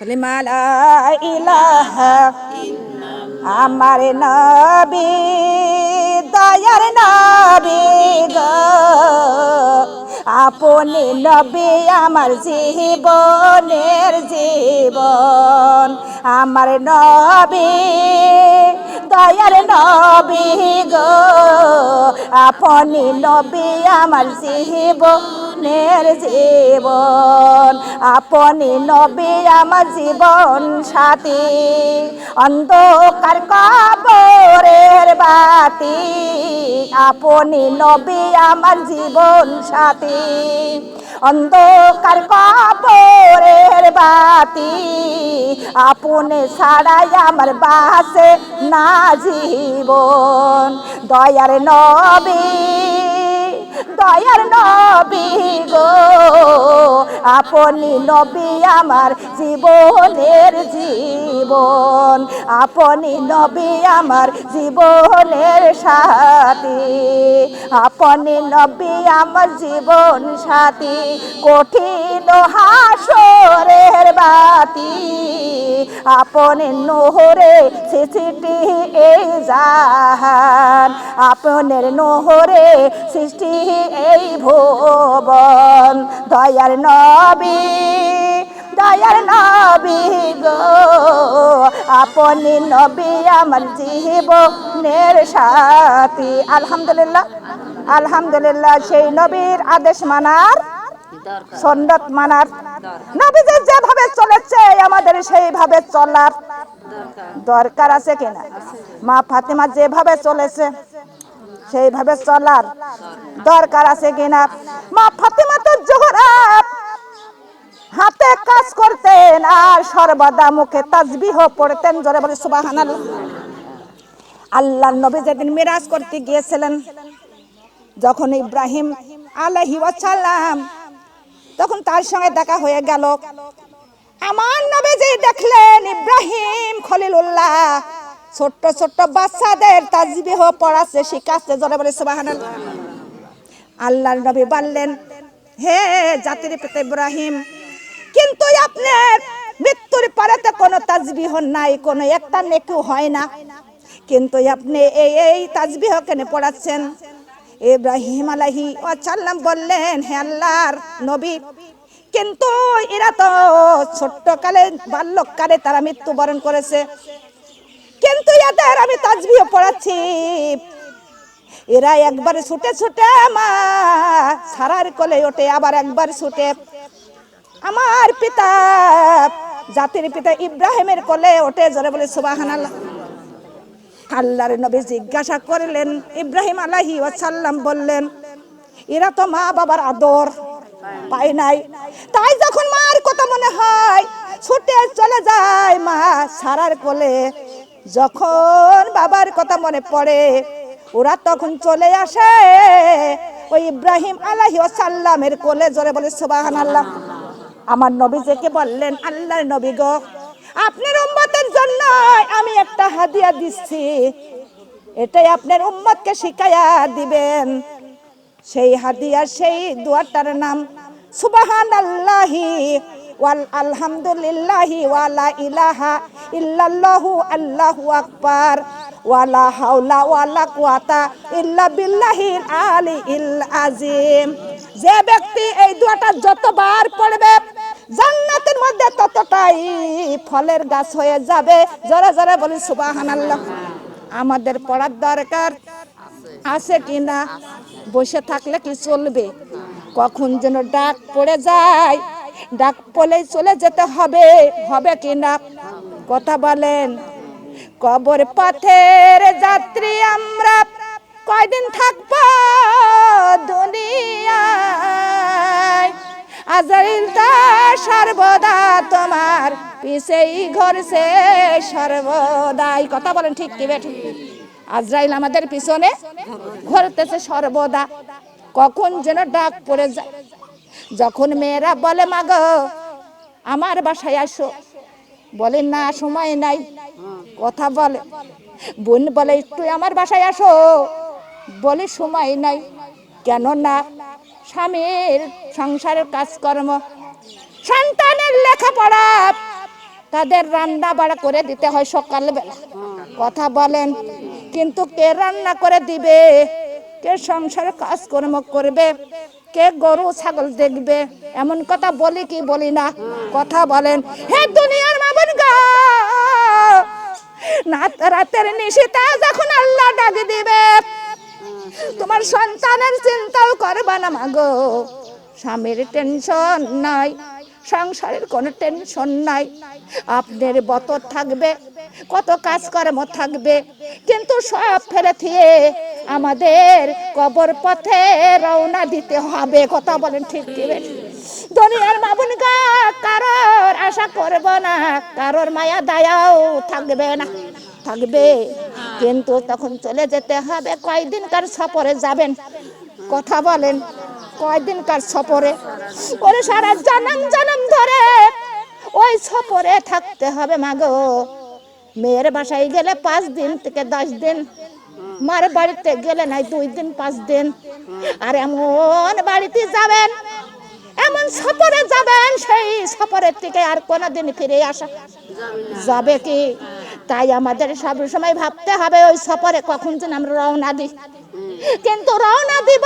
কলিমালা ইলাহা, আমার নবী, দয়ার নবী গো। আপনি নবী আমার জীবনের জীবন, আমার নবী, দয়ার নবী গো। আপনি নবী আমার জীবনের জীবন। আপনি নবী, আমার জীবন সাথী। অন্ধকার কবরের বাতি। আপনি নবী, আমার জীবন সাথী। অন্ধকার কবরের বাতি। আপনি ছাড়াই আমার বাসে না জীবন। দয়ার নবী দয়ার নবী গো। আপনি নবী আমার জীবনের জীবন। আপনি নবী আমার জীবনের সাথী। আপনি নবী আমার জীবন সাথী। কঠিন হাসরের বাতি। আপনি নহরে সৃষ্টি এই জাহান। আপনার নহরে সৃষ্টি এই ভুবন, দয়ার নবী দয়ার নবী গো। আপনি নবী, আমার জীবনের সাথী। আলহামদুলিল্লাহ আলহামদুলিল্লাহ, সেই নবীর আদেশ মানার সন্ন্যত মানার। নবীজি যেভাবে চলেছে, আমাদের সেইভাবে চলার দরকার আছে কিনা? মা ফাতেমা যেভাবে চলেছে সেইভাবে চলার দরকার আছে কিনা? মা ফাতেমা তো জোহরা হাতে কাজ করতেন আর সর্বদা মুখে তাজবিহ পড়তেন জোরে বলে, সুবহানাল্লাহ। আল্লাহ নবী যেদিন মিরাজ করতে গিয়েছিলেন, যখন ইব্রাহিম আলাইহি ওয়াসাল্লাম তখন তার সঙ্গে দেখা হয়ে গেল। আমার নবী যে দেখলেন ইব্রাহিম খলিলুল্লাহ ছোট্ট ছোট্ট বাচ্চাদের তাজবিহ পড়াচ্ছে, শিখাচ্ছে, জোরে বলে সুবহানাল্লাহ। আল্লাহর নবী বললেন, হে জাতির পিতা ইব্রাহিম, কিন্তু আপনার মৃত্যুর পরে তো কোনো তাজবিহ নাই, কোনো একটা নেকু হয় না। কিন্তু আপনি এই এই তাজবিহ কেন পড়াচ্ছেন। ইব্রাহিম আলাহি ওয়াসাল্লাম বললেন, হে আল্লাহর নবী, কিন্তু এরা তো ছোট্টকালে, বাল্যকালে তারা মৃত্যুবরণ করেছে। কিন্তু এদের আমি তাজবিহ পড়াচ্ছি। এরা একবার ছুটে ছুটে মা সারার কোলে ওঠে, আবার একবার ছুটে। আমার পিতা, জাতির পিতা ইব্রাহিমের কোলে ওঠে, জোরে বলে, সুবাহানাল্লাহ। আল্লাহর নবী জিজ্ঞাসা করলেন, ইব্রাহিম আলাহি ওয়াসাল্লাম বললেন, এরা তো মা বাবার আদর, পায় নাই। তাই যখন মার কথা মনে হয়, ছুটে চলে যায় মা সারার কোলে। যখন বাবার কথা মনে পড়ে, ওরা তখন চলে আসে ওই ইব্রাহিম আলাহি সাল্লামের কোলে জোরে বলে সুবাহান আল্লাহ আমার নবী যেকে বললেন, আল্লাহর নবী গো, আপনার উম্মতের জন্য আমি একটা হাদিয়া দিচ্ছি। এটাই আপনার উম্মতকে শিখাইয়া দিবেন। সেই হাদিয়া, সেই দুয়ারটার নাম সুবাহান আল্লাহি ওয়াল আলহামদুলিল্লাহি ওয়ালা ইলাহা ইল্লাল্লাহু আল্লাহু আকবার, ওয়ালা হাওলা ওয়ালা কুয়াতা ইল্লা বিল্লাহিল আলি ইল আজিম। যে ব্যক্তি এই দুয়াটা যতবার পড়বে, জান্নাতের মধ্যে ততটাই ফলের গাছ হয়ে যাবে। জোরে জোরে বলি, সুবহানাল্লাহ। আমাদের পড়ার দরকার আছে কি না? বসে থাকলে কি চলবে? কখন যেন ডাক পড়ে যায়। ডাক পড়লেই চলে যেতে হবে। হবে কি না? কথা বলেন। কবর পথের যাত্রী আমরা কয়দিন থাকব দুনিয়ায়? আজাইলটা সর্বদা তোমার পিছেই ঘরছে, সর্বদাই। কথা বলেন ঠিক কি বেঠিক আজরাইল আমাদের পিছনে ঘুরতেছে সর্বদা। কখন যেন ডাক পড়ে যায়। যখন মেয়েরা বলে, মাগো, আমার বাসায় আসো। বলে, না, সময় নাই। কথা বলে। বোন বলে একটু আমার বাসায় আসো। বলে, সময় নাই। কেন না স্বামীর সংসারের কাজকর্ম, সন্তানের লেখাপড়া, তাদের রান্না বাড়া করে দিতে হয় সকালবেলা। কথা বলেন, কিন্তু কে রান্না করে দিবে? কে সংসারে কাজকর্ম করবে? কে গরু, ছাগল দেখবে? এমন কথা বলি কি বলি না। কথা বলেন, হে দুনিয়ার গা। না রাতের নিশিতা যখন আল্লাহ ডাক দিবে, তোমার সন্তানের চিন্তাও করবা না মাগো। স্বামীর টেনশন নাই, সংসারের কোনো টেনশন নাই। আপনার বতর থাকবে, কত কাজকর্ম থাকবে, কিন্তু সব ফেলে থিয়ে আমাদের কবর পথে রওনা দিতে হবে। কথা বলেন ঠিক বেঠিক? দুনিয়ার মামুন কারোর আশা করব না, কারোর মায়া দায়াও থাকবে না, থাকবে। কিন্তু তখন চলে যেতে হবে কয়দিনকার সফরে যাবেন? কথা বলেন কয়দিনকার সফরে? ওরে সারা জনম জনম ধরে ওই সফরে থাকতে হবে মাগো মেয়ের বাসায় গেলে পাঁচ দিন থেকে দশ দিন, মার বাড়িতে গেলে নাই দুই দিন, পাঁচ দিন। আর এমন বাড়িতে যাবেন এমন সফরে যাবেন, সেই সফরের থেকে আর কোনোদিন ফিরে আসা যাবে কি? তাই আমাদের সব সময় ভাবতে হবে, ওই সফরে কখন যেন আমরা রওনা দিই। কিন্তু রওনা দিব,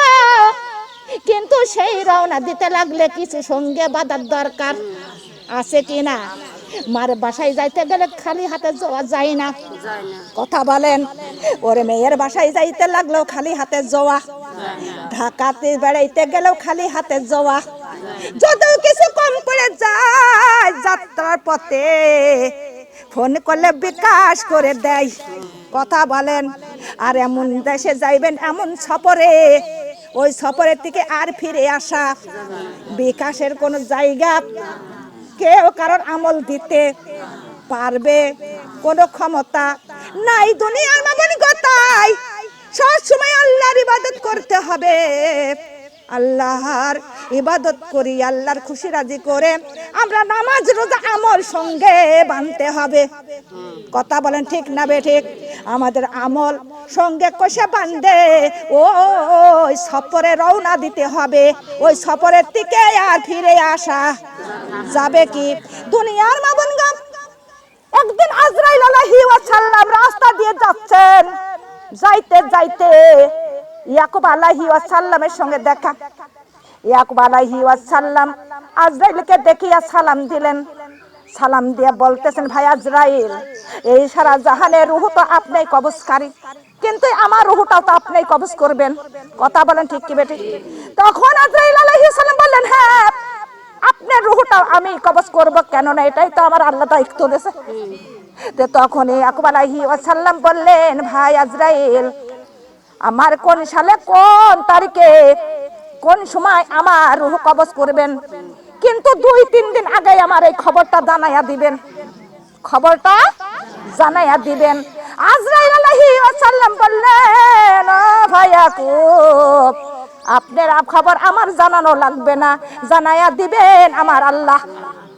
কিন্তু সেই রওনা দিতে লাগলে কিছু সঙ্গে বাঁধার দরকার আছে কি না? মার বাসায় যাইতে গেলে খালি হাতে যাওয়া যায় না। কথা বলেন, ওরে মেয়ের বাসায় যাইতে লাগলেও খালি হাতে যাওয়া ঢাকাতে বেড়াইতে গেলেও খালি হাতে যাওয়া যদিও কিছু কম করে যায় যাত্রার পথে, ফোন করলে বিকাশ করে দেয়। কথা বলেন, আর এমন দেশে যাইবেন এমন সফরে, ওই সফরের থেকে আর ফিরে আসা বিকাশের কোনো জায়গা কেউ কারোর আমল দিতে পারবে, কোনো ক্ষমতা নাই দুনিয়ার মামন সব সময় আল্লাহর ইবাদত করতে হবে। আল্লাহর ইবাদত করি, আল্লাহর খুশি রাজি করে। আমরা নামাজ, রোজা, আমল সঙ্গে বানতে হবে। কথা বলেন ঠিক না বে ঠিক? আমাদের আমল সঙ্গে কষে বান্ধে ওই সফরে রওনা দিতে হবে। ওই সফরের থেকে আর ফিরে আসা যাবে কি? দুনিয়ার মামুন গাম একদিন আজরাইল আলাইহি ওয়াসাল্লাম রাস্তা দিয়ে যাচ্ছেন। যাইতে যাইতে ইয়াকুব আলাহি ওয়াসাল্লামের সঙ্গে দেখা। ইয়াকুব আলাইহি ওয়াসাল্লাম আজরাইলকে দেখিয়া সালাম দিলেন। সালাম দিয়ে বলতেছেন, ভাই আজরাইল, এই সারা জাহানের রুহ তো আপনিই কবজকারী কিন্তু আমার রুহটাও তো আপনি কবজ করবেন। কথা বলেন ঠিক কি বেটি তখন আজরাইল আলাইহিস সালাম বললেন হ্যাঁ আপনার রুহটাও আমি কবজ করব কেন না? এটাই তো আমার আল্লাহ দায়িত্ব দিয়েছে। তখনই ইয়াকুব আলাইহি ওয়াসাল্লাম বললেন, ভাই আজরাইল আমার কোন সালে কোন তারিখে কোন সময় আমার রুহ কবজ করবেন? কিন্তু দুই, তিন দিন আগে আমার এই খবরটা জানাইয়া দিবেন। খবরটা জানাইয়া দিবেন। আজরাইল আলাইহি ওয়াসাল্লাম বললেন, ও ভাই ইয়াকুব, আপনার আপ খবর আমার জানানো লাগবে না। জানাইয়া দিবেন আমার আল্লাহ।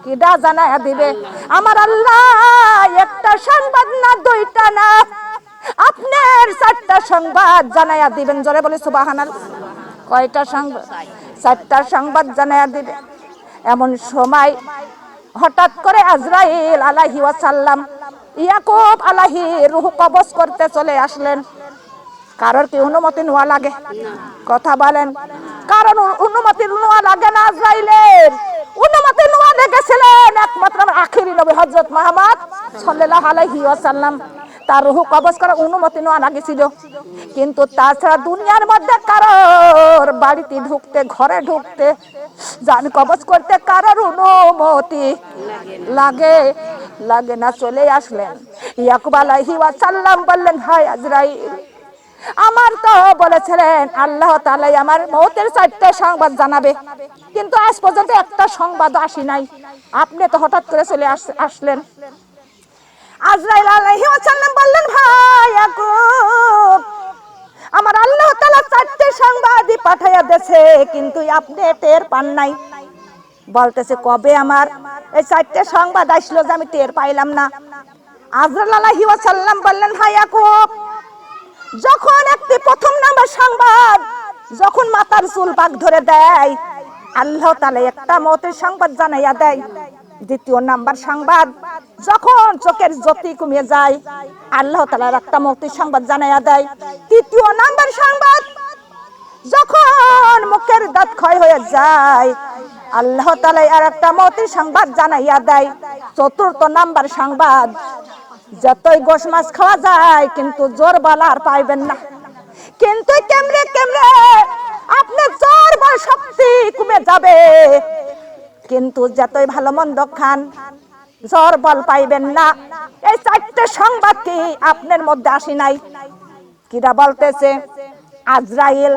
কিডা জানাইয়া দিবে? আমার আল্লাহ, একটা সংবাদ না, দুইটা না। আপনার চারটা সংবাদ জানাইয়া দিবেন, জোরে বলে সুবাহানাল কয়টা সংবাদ? চারটা সংবাদ জানাইয়া দিবে এমন সময় হঠাৎ করে আজরাইল আলাহি ওয়াসাল্লাম ইয়াকুব আলাহি রুহ কবজ করতে চলে আসলেন। কারোর কি অনুমতি নেওয়া লাগে? কথা বলেন। কারণ অনুমতি নেওয়া লাগে না আজরাইলের? অনুমতি নেওয়া লেগেছিলেন একমাত্র আখিরি নবী হজরত মোহাম্মদ সাল্লাল্লাহু আলাইহি ওয়াসাল্লাম। তার রুহ কবজ করার অনুমতি নেওয়া লাগেছিল। কিন্তু তাছাড়া দুনিয়ার মধ্যে কারোর বাড়িতে ঢুকতে, ঘরে ঢুকতে জান কবজ করতে কারোর অনুমতি লাগে লাগে না চলে আসলেন। ইয়াকুব আলাইহি ওয়াসাল্লাম বললেন, হায় আজরাইল, আমার তো বলেছিলেন, আল্লাহ তালাই আমার মৌতের চারটে সংবাদ জানাবে। কিন্তু আজ পর্যন্ত একটা সংবাদ আসি নাই। আপনি তো হঠাৎ করে চলে আস- আসলেন। আজরাইল আলাইহি ওয়াসাল্লাম বললেন, ভাই ইয়াকুব, আমার আল্লাহ তাআলা চারটে সংবাদই পাঠাইয়া দেছে কিন্তু আপনি টের পান নাই। বলতেছে, কবে আমার? এই চারটে সংবাদ আসলো যে আমি টের পাইলাম না। আজরাইল আলাইহি ওয়াসাল্লাম বললেন, ভাই ইয়াকুব, যখন একটি প্রথম নাম্বার সংবাদ যখন মাতার চুল পাক ধরে দেয়, আল্লাহ তালে একটা মতের সংবাদ জানাইয়া দেয়। দ্বিতীয় নাম্বার সংবাদ। যখন চোখের জ্যোতি কমে যায়, আল্লাহ তালার একটা মৌতি সংবাদ জানাইয়া দেয়। তৃতীয় নাম্বার সংবাদ, যখন মুখের দাঁত ক্ষয় হয়ে যায়, আল্লাহ তালাই আর একটা মৌতির সংবাদ জানাইয়া দেয়। চতুর্থ নাম্বার সংবাদ, যতই গোশ মাছ খাওয়া যায়, কিন্তু জোর বলা আর পাইবেন না। কিন্তু কেমনে কেমনে, আপনার জোর বল শক্তি কমে যাবে? কিন্তু যতই ভালো মন্দ খান, জ্বর বল পাইবেন না। এই চারটে সংবাদ কি আপনার মধ্যে আসি নাই? কিরা বলতেছে? আজরাইল।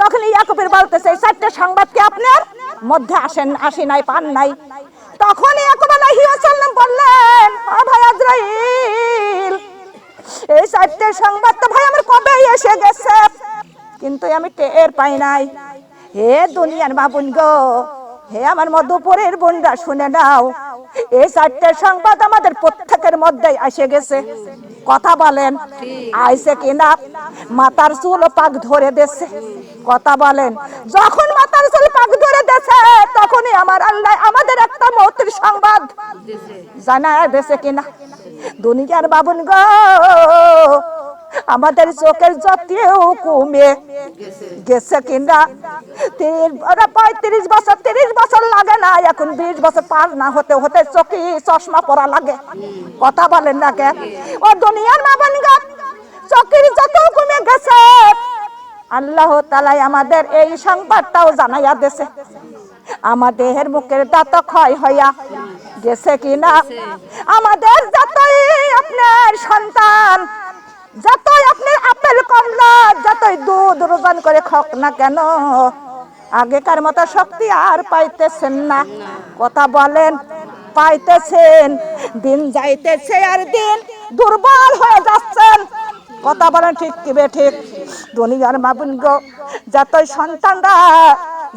তখন ইয়াকুবের বলতেছে, এই চারটে সংবাদ কি আপনার মধ্যে আসেন, আসি নাই, পান নাই? তখন ইয়াকুব আলাইহিস সালাম বললেন, ও ভাই আজরাইল, এই চারটে সংবাদ তো ভাই আমার কবেই এসে গেছে। কিন্তু আমি টের পাই নাই। হে দুনিয়ার বাবুন গো হে আমার মধুপুরের বোনরা, শুনে নাও। এই চারটে সংবাদ আমাদের প্রত্যেকের মধ্যে এসে গেছে। কথা বলেন আইসে কিনা? মাতার চুল পাক ধরে দেছে। কথা বলেন, যখন মাতার চুল পাক ধরে দেছে, তখনই আমার আল্লাহ আমাদের একটা মৌতির সংবাদ জানায় দেছে কিনা। দুনিয়ার বাবুন গো আমাদের চোখের জাতীয় কমে গেছে। কিনা? ওরা পঁয়ত্রিশ বছর তিরিশ বছর লাগে না এখন বিশ বছর পার না হতে হতে চোখে চশমা পরা লাগে। কথা বলেন না কেন? ও দুনিয়ার বাবুন গো চোখের যত কমে গেছে আল্লাহ তালাই আমাদের এই সংবাদটাও জানাইয়া দেছে আমাদের মুখের দাঁত ক্ষয় হইয়া গেছে কিনা? আমাদের যতই আপনার সন্তান যতই আপনি আপেল কমলা যতই দুধ রোজন করে খাক না কেন, আগেকার মতো শক্তি আর পাইতেছেন না। কথা বলেন, পাইতেছেন, দিন যাইতেছে আর দিন দুর্বল হয়ে যাচ্ছেন। কথা বলেন ঠিক কি বে ঠিক? দুনিয়ার মাবুন গো, যতই সন্তানরা,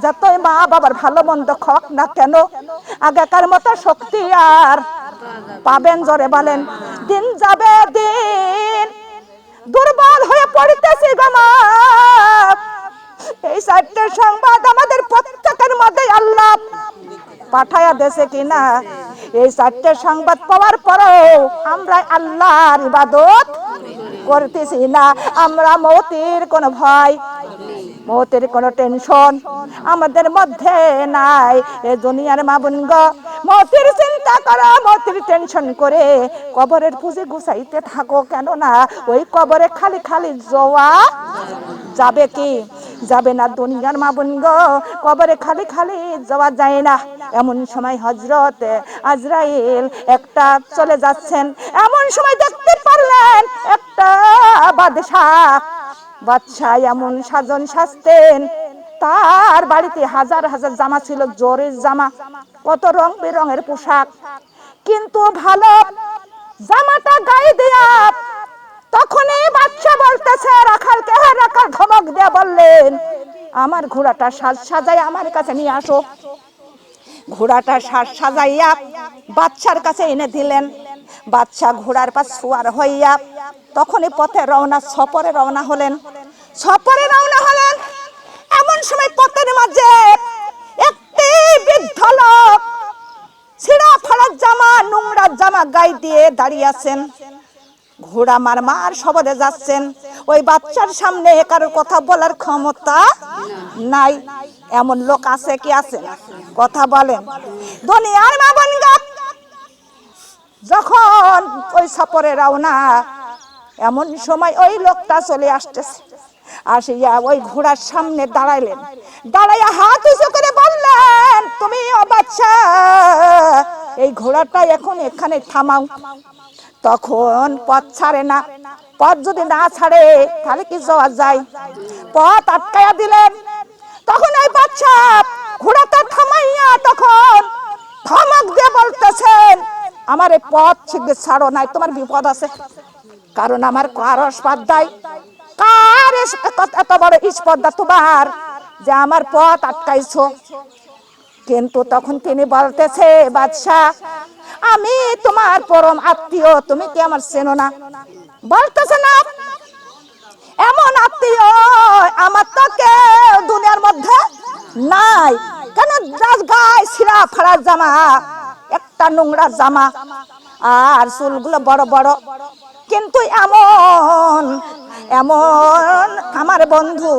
যতই মা বাবার ভালো মন্দ খক না কেন, আগেকার মতো শক্তি আর পাবেন জোরে বলেন, দিন যাবে দিন দুর্বল হয়ে পড়িতেছি মা। এই চারটে সংবাদ আমাদের প্রত্যেকের মধ্যে আল্লাহ পাঠায়া দেশে কিনা? এই চারটে সংবাদ পাওয়ার পরেও আমরা আল্লাহর ইবাদত করতেছি না। আমরা মতির কোনো ভয়, মতের কোনো টেনশন আমাদের মধ্যে নাই। এ দুনিয়ার মাবুন গো মতের চিন্তা করো, মতির টেনশন করে। কবরের পুঁজি গুছাইতে থাকো কেন না ওই কবরে খালি খালি জোয়া যাবে কি? যাবে না দুনিয়ার মাবুন গো কবরে খালি খালি যাওয়া যায় না। এমন সময় হজরত আজরাইল একটা চলে যাচ্ছেন। এমন সময় দেখতে পারলেন একটা বাদশাহ। বাচ্চা এমন সাজন সাজতেন। তার বাড়িতে হাজার হাজার জামা ছিল, জোরের জামা, কত রং বেরঙের পোশাক। কিন্তু ভালো জামাটা গায়ে দেয়া, তখনই বাচ্চা বলতেছে, রাখাল কে রাখাল ধমক দিয়ে বললেন, আমার ঘোড়াটা সাজ সাজাই আমার কাছে নিয়ে আসো। ঘোড়াটা সাজ সাজাইয়া বাচ্চার কাছে এনে দিলেন। বাচ্চা ঘোড়ার পাশ শুয়ার হইয়া তখনই পথে রওনা সপরে রওনা হলেন। সপরে রওনা হলেন। এমন সময় পথের মাঝে একটি বৃদ্ধ লোক ছিঁড়া ফাড়ার জামা, নোংরা জামা গায়ে দিয়ে দাঁড়িয়ে আছেন। ঘোড়া মার মার সবরে যাচ্ছেন। ওই বাচ্চার সামনে কারোর কথা বলার ক্ষমতা নাই। এমন লোক আছে কি আছে কথা বলেন। দুনিয়ার মা বনগা যখন ওই সফরে রওনা, এমন সময় ওই লোকটা চলে আসতেছে। আসিয়া ওই ঘোড়ার সামনে দাঁড়াইলেন। দাঁড়াইয়া হাত উঁচু করে বললেন, তুমি ও বাচ্চা, এই ঘোড়াটা এখন এখানে থামাও। তখন পথ ছাড়ে না। পথ যদি না ছাড়ে, তাহলে কি যাওয়া যায়? পথ আটকায়া দিলেন। তখন ওই বাচ্চা ঘোড়াটা থামাইয়া তখন ধমক দিয়ে বলতেছেন, আমার এই পথ শিখবে ছাড়ো নাই, তোমার বিপদ আছে। কারণ আমার কার স্পর্ধায় বড় তোমার? যে আমার পথ আটকাইছো। কিন্তু তখন তিনি বলতেছে, বাদশাহ, আমি তোমার পরম আত্মীয়, তুমি কি আমার চেনো না? বলতেছে, না। এমন আত্মীয় আমার তো কেউ দুনিয়ার মধ্যে নাই। কেন গায়ে ফাড়ার জামা? একটা নোংরা জামা। আর চুলগুলো বড় বড়। কিন্তু এমন এমন আমার বন্ধু,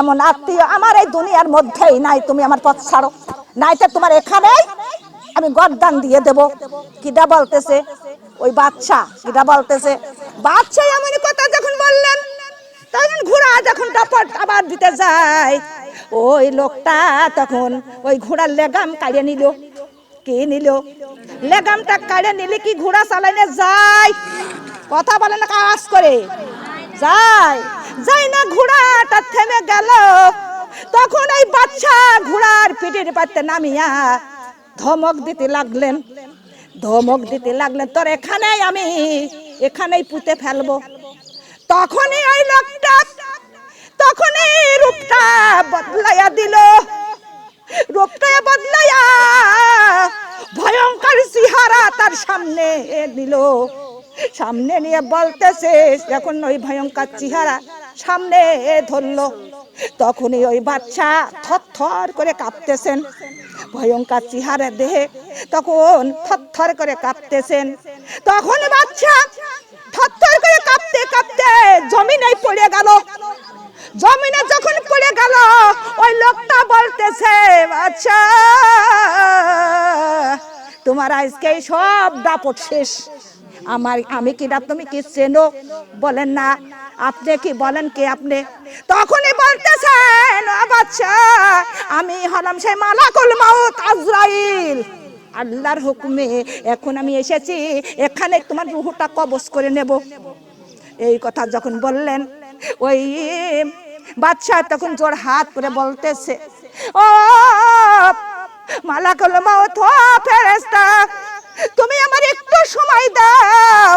এমন আত্মীয় আমার এই দুনিয়ার মধ্যেই নাই, তুমি আমার পথ ছাড়ো। নাই তো তোমার এখানেই আমি গরদান দিয়ে দেব। কিটা বলতেছে? ওই বাচ্চা কিটা বলতেছে? বাচ্চা এমন কথা যখন বললেন, তখন ঘোড়া যখন টাপট আবার দিতে যায়, ওই লোকটা তখন ওই ঘোড়ার লেগাম কাড়িয়ে নিল। কি নিল? লেগামটা কাড়িয়ে নিলে কি ঘোড়া চালাইনে যায়? কথা বলে না কাজ করে। যায় যাই না ঘোড়াটা থেমে গেল। তখন এই বাচ্চা ঘোড়ার পিঠের পাতে নামিয়া ধমক দিতে লাগলেন। ধমক দিতে লাগলেন, তোর এখানেই আমি, এখানেই পুঁতে ফেলব। তখনই ওই লোকটা, তখনই রূপটা বদলাইয়া দিল। রূপটা বদলাইয়া ভয়ঙ্কর সিহারা তার সামনে দিল। সামনে নিয়ে বলতেছে, যখন ওই ভয়ঙ্কর চেহারা সামনে ধরলো, তখনই ওই বাচ্চা থর করে কাঁপতেছেন। ভয়ঙ্কর চেহারা দেহে তখন থর করে কাঁপতেছেন। তখন বাচ্চা থর করে কাঁপতে কাঁপতে জমিনে পড়ে গেল। জমিনে যখন পড়ে গেল, ওই লোকটা বলতেছে আচ্ছা তোমার আজকে সব দাপট শেষ। আমার, আমি কি ডাক তুমি কি চেনো? বলেন না। আপনি কি বলেন কে আপনি? তখনই বলতেছেন, "ও বাচ্চা, আমি হলাম সেই মালাকুল মাউত আজরাইল। আল্লাহর হুকুমে এখন আমি এসেছি, এখানে তোমার রুহটা কবজ করে নেব। এই কথা যখন বললেন, ওই বাচ্চা তখন জোর হাত করে বলতেছে, ও মালাকুল মাউত, ও ফেরেশতা, তুমি আমার একটু সময় দাও।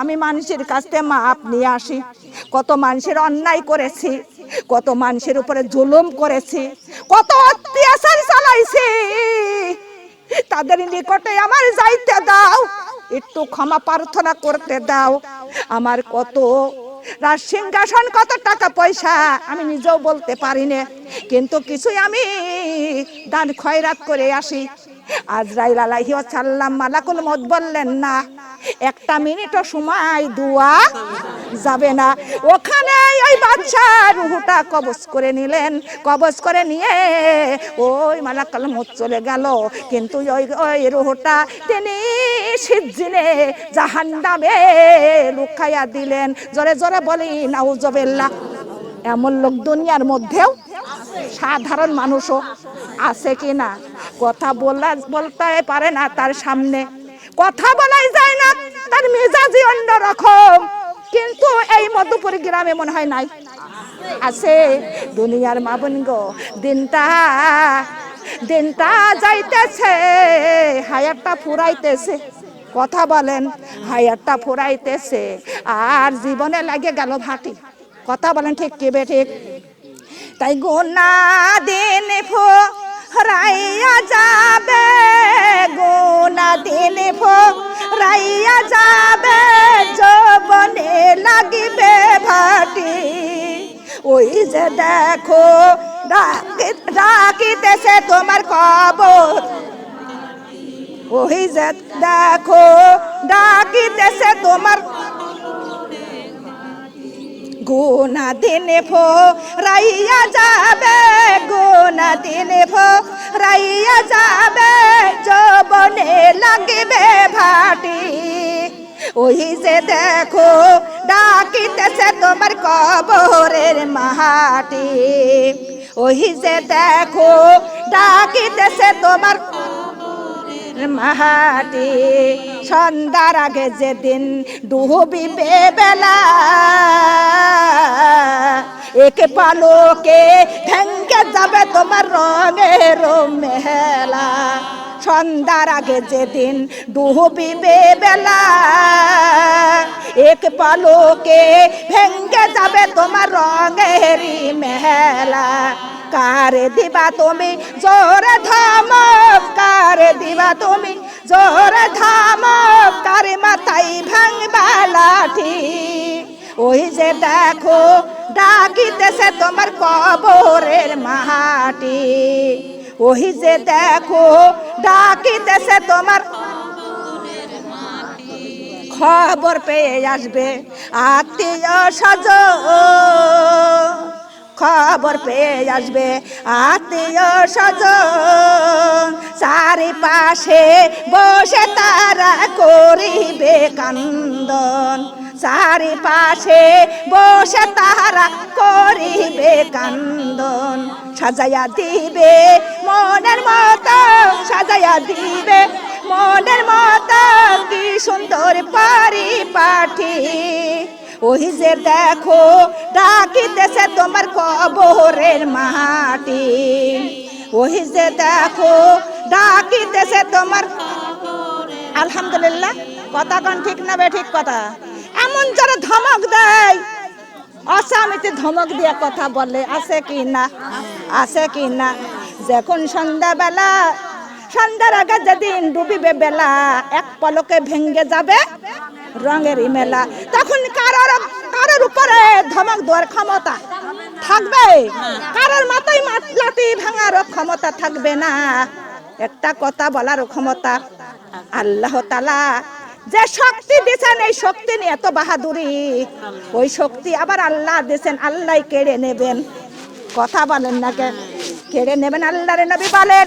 আমি মানুষের কাছে মাপ নিয়ে আসি। কত মানুষের অন্যায় করেছি, কত মানুষের উপরে জুলুম করেছি, কত অত্যাচার চালাইছি। তাদের নিকটে আমার যাইতে দাও, একটু ক্ষমা প্রার্থনা করতে দাও। আমার কত রাজ সিংহাসন, কত টাকা পয়সা, আমি নিজেও বলতে পারি না। কিন্তু কিছুই আমি দান খয়রাত করে আসি। আজরাইল আলাইহি সাল্লাম মালাকুল মত বললেন, না, একটা মিনিটও সময় দুয়া যাবে না। ওখানে ওই বাচ্চা রুহুটা কবজ করে নিলেন, কবজ করে নিয়ে ওই মালাকুল মত চলে গেল। কিন্তু ওই ওই রুহুটা তিনি সিজ্জিনে জাহান্নামে লুকাইয়া দিলেন। জোরে জোরে বলি, নাউজবেল্লাহ। এমন লোক দুনিয়ার মধ্যেও সাধারণ মানুষও আছে কি না? কথা বলা বলতে পারে না তার সামনে। কথা বলাই যায় না, তার মেজাজি অন্যরকম। কিন্তু এই মধুপুর গ্রামে মনে হয় নাই? আছে। দুনিয়ার মাবন গো, দিনটা দিনটা যাইতেছে হায়ারটা ফুরাইতেছে। কথা বলেন হায়ারটা ফুরাইতেছে। আর জীবনে লাগে গেল ভাটি। কথা বলেন ঠিক কি ঠিক? তাই গোনা দিন ফো, রাইয়া যাবে। গোনা দিন ফো, রাইয়া যাবে। যবনে লাগিবে ভাটি। ওই যে দেখো ডাকিতেছে তোমার কবর। ওই যে দেখো, ডাকিতেছে তোমার গোনা দিনে ফো, রাইয়া যাবে গোনা দিনে ফো, রাইয়া যাবে, যবনে লাগবে ভাটি। ওই যে দেখো, ডাকিতেছে তোমার কবরের মাহাটি। ওই যে দেখো, ডাকিতেছে তোমার মাহাটি সন্ধ্যার আগে যেদিন ডুবিবে বেলা একে পালোকে ভেঙ্গে যাবে তোমার রঙের মেলা সন্ধ্যার আগে যেদিন ডুবিবে বেলা, এক পালোকে ভেঙ্গে যাবে তোমার রঙেরই মেলা। কারে দিবা তুমি? জোরে ধমক। কারে দিবা তুমি? জোরে ধমক। কারে মাথায় ভাঙবা লাঠি ওই যে দেখো, ডাকিতেছে তোমার কবরের মাটি ওই যে দেখো ডাকিতেছে তোমার খবর পেয়ে আসবে, আত্মীয় সাজ খবর পেয়ে আসবে, আত্মীয় সাজ চারি পাশে বসে তারা করিবে কান্দন। চারিপাশে বসে তাহারা করিবে কান্দন। সাজাইয়া দিবে মনের মতো, সাজাইয়া দিবে মনের মতো, কি সুন্দর পারি পাঠি ওই যে দেখো, ডাকিতেছে তোমার কবরের মাটি। ওই যে দেখো, ডাকিতেছে তোমার আলহামদুলিল্লাহ, কথা কন ঠিক না বে ঠিক কথা? এমন যারা ধমক দেয়, অসামিতে ধমক দিয়ে কথা বলে, আছে কি না? আছে কি না? যখন সন্ধ্যাবেলা, সন্ধ্যার আগে যেদিন ডুবিবে বেলা, এক পলকে ভেঙ্গে যাবে রঙের মেলা। তখন কারোর কারোর উপরে ধমক দেওয়ার ক্ষমতা থাকবে? কারোর মাথায় মাতলাতি ভাঙারও ক্ষমতা থাকবে না। একটা কথা বলার ক্ষমতা। আল্লাহ তালা যে শক্তি দিয়েছেন এই শক্তি নিয়ে এত বাহাদুরি। ওই শক্তি আবার আল্লাহ দিয়েছেন আল্লাহ কেড়ে নেবেন। কথা বলেন না কেন কেড়ে নেবেন আল্লাহ রে নবী বলেন,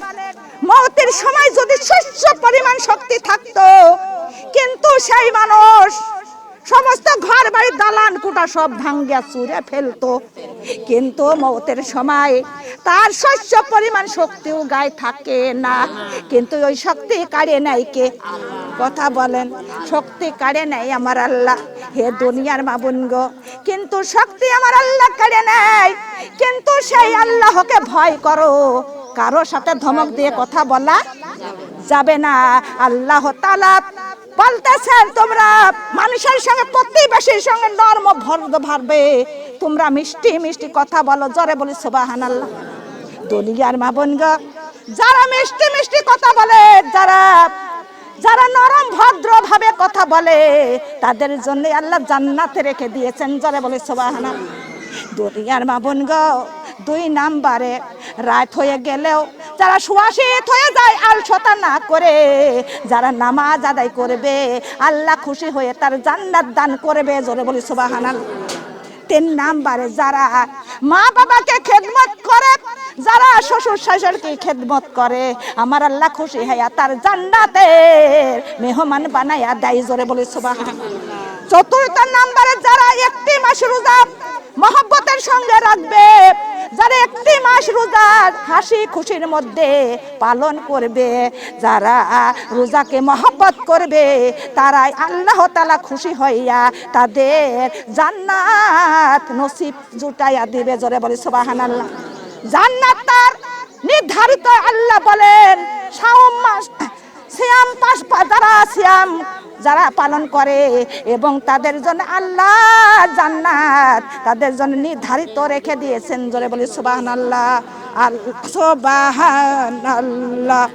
মতের সময় যদি শস্য পরিমাণ শক্তি থাকতো, কিন্তু সেই মানুষ সমস্ত ঘর বাড়ি দালান কুটা সব ভাঙ্গিয়া চুরে ফেলতো। কিন্তু মৌতের সময় তার শস্য পরিমাণ শক্তিও গায়ে থাকে না। কিন্তু ওই শক্তি কাড়ে নাই কে? কথা বলেন, শক্তি কাড়ে নাই আমার আল্লাহ। হে দুনিয়ার মাবুন গো, কিন্তু শক্তি আমার আল্লাহ কাড়ে নেয়। কিন্তু সেই আল্লাহকে ভয় করো। কারও সাথে ধমক দিয়ে কথা বলা যাবে না। আল্লাহ তালা বলতেছেন তোমরা মানুষের সঙ্গে, প্রতিবেশীর সঙ্গে নর্ম ভর্দ ভারবে তোমরা মিষ্টি মিষ্টি কথা বলো, জরে বলি সোবাহান আল্লাহ দুনিয়ার মা বোনগ যারা মিষ্টি মিষ্টি কথা বলে, যারা যারা নরম ভদ্র ভাবে কথা বলে, তাদের জন্য আল্লাহ জান্নাতে রেখে দিয়েছেন, জরে বলে সোবাহানা দুনিয়ার মা বোনগ দুই নাম্বারে রাত হয়ে গেলেও যারা সুয়াসিত হয়ে যায় আলসতা না করে, যারা নামাজ আদায় করবে, আল্লাহ খুশি হয়ে তার জান্নাত দান করবে, জোরে বলি সুবাহানাল তিন নাম্বারে যারা মা বাবাকে খেদমত করে, যারা শ্বশুর শাশুড়কে খেদমত করে, আমার আল্লাহ খুশি হইয়া তার জান্নাতের মেহমান বানাইয়া দেয়, জোরে বলি সুবাহান চতুর্থ নাম্বারে যারা একটি মাস রোজা মহব্বতের সঙ্গে রাখবে। যারা একটি মাস রোজা হাসি খুশির মধ্যে পালন করবে, যারা রোজাকে মহব্বত করবে, তারাই আল্লাহ তালা খুশি হইয়া তাদের জান্নাত নসিব জুটাইয়া দিবে। জোরে বলে সোবাহান আল্লাহ জান্নাত তার নির্ধারিত আল্লাহ বলেন শাওম মাস পা- যারা সিয়াম যারা পালন করে এবং তাদের জন্য আল্লাহ জান্নাত, তাদের জন্য নির্ধারিত রেখে দিয়েছেন। জোরে বলি সুবাহ আল্লাহ আল্লাহ সুবাহ আল্লাহ